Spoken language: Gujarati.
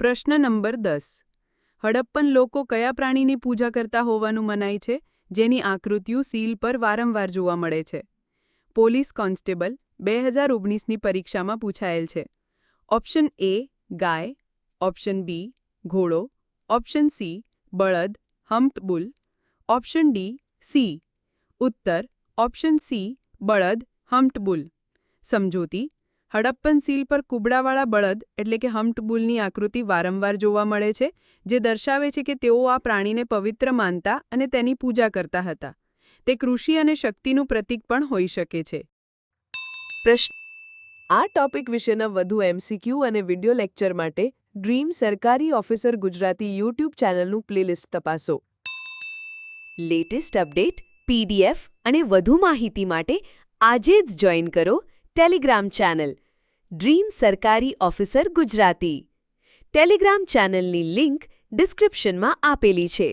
પ્રશ્ન નંબર દસ. હડપ્પન લોકો કયા પ્રાણીની પૂજા કરતા હોવાનું મનાય છે? જેની આકૃતિઓ સીલ પર વારંવાર જોવા મળે છે. પોલીસ કોન્સ્ટેબલ બે હજાર ઓગણીસની પરીક્ષામાં પૂછાયેલ છે. Option A, guys. Option B, ઘોડો. ઓપ્શન સી, બળદ hump bull bull. Option D C ઉત્તર, ઓપ્શન સી, બળદ હમ્પબુલ બુલ. સમજૂતી હડપ્પન સીલ પર કુબડાવાળા બળદ, એટલે કે બુલની આકૃતિ વારંવાર જોવા મળે છે, જે દર્શાવે છે કે તેઓ આ પ્રાણીને પવિત્ર માનતા અને તેની પૂજા કરતા હતા. તે કૃષિ અને શક્તિનું પ્રતીક પણ હોઈ શકે છે. પ્રશ્ન. આ ટોપિક વિશેના વધુ એમસીક્યુ અને વિડિયો લેક્ચર માટે ડ્રીમ સરકારી ઓફિસર ગુજરાતી યુટ્યુબ ચેનલનું પ્લેલિસ્ટ તપાસો. લેટેસ્ટ અપડેટ પીડીએફ અને વધુ માહિતી માટે આજે જ જોઈન કરો Telegram channel dream Sarkari officer Gujarati. Telegram ચેનલની લિંક ડિસ્ક્રિપ્શનમાં આપેલી છે.